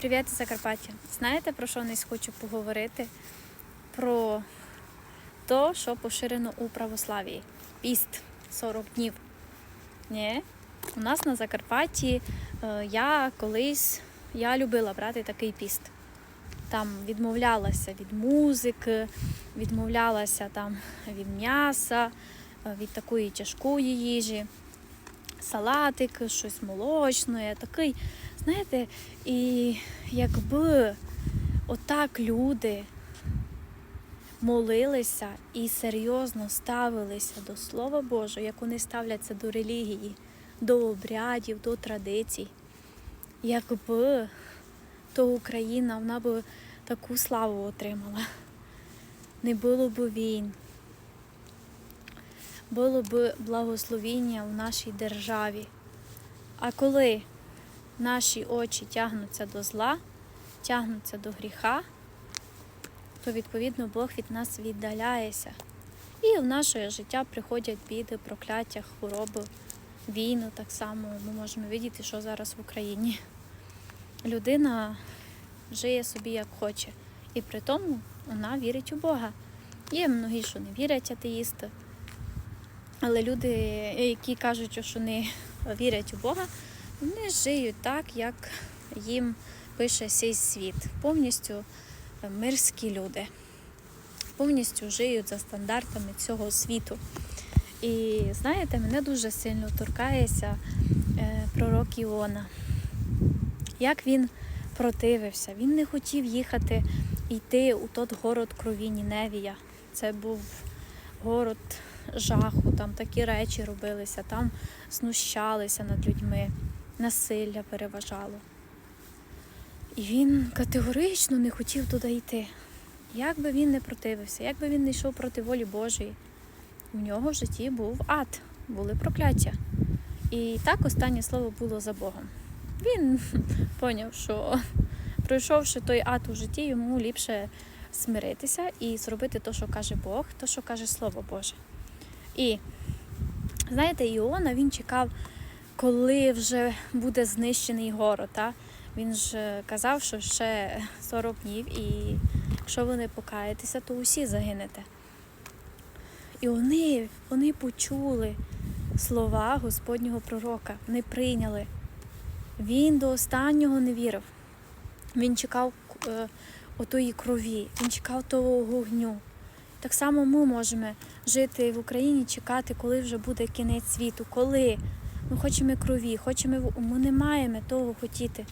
Привіт, Закарпаття! Знаєте, про що не хочу поговорити? Про те, що поширено у православії. Піст 40 днів. Ні. У нас на Закарпатті е, я колись я любила брати такий піст. Там відмовлялася від музики, відмовлялася там від м'яса, е, від такої тяжкої їжі, салатик, щось молочне, такий, знаєте, і якби отак люди молилися і серйозно ставилися до Слова Божого, як вони ставляться до релігії, до обрядів, до традицій, якби то Україна вона б таку славу отримала. Не було б війн, було б благословіння в нашій державі. А коли наші очі тягнуться до зла, тягнуться до гріха, то відповідно Бог від нас віддаляється. І в наше життя приходять біди, прокляття, хвороби, війну. Так само ми можемо видіти, що зараз в Україні. Людина жиє собі як хоче, і при тому вона вірить у Бога. Є многі, що не вірять атеїсти. Але люди, які кажуть, що не вірять у Бога, вони живуть так, як їм пише цей світ. Повністю мирські люди, повністю живуть за стандартами цього світу. І знаєте, мене дуже сильно торкається е, пророк Іона. Як він противився, він не хотів їхати йти у тот город крові Ніневія. Це був город жаху, там такі речі робилися, там знущалися над людьми, насилля переважало. І він категорично не хотів туди йти. Як би він не противився, як би він не йшов проти волі Божої, в нього в житті був ад, були прокляття. І так останнє слово було за Богом. Він поняв, що пройшовши той ад у житті, йому ліпше смиритися і зробити те, що каже Бог, те, що каже Слово Боже. І знаєте, Іона він чекав, коли вже буде знищений город. Та? Він ж казав, що ще 40 днів, і якщо ви не покаєтеся, то усі загинете. І вони, вони почули слова Господнього пророка, не прийняли. Він до останнього не вірив. Він чекав е, отої крові, він чекав того вогню. Так само ми можемо жити в Україні, чекати, коли вже буде кінець світу. Коли ми хочемо крові, хочемо, ми не маємо того хотіти.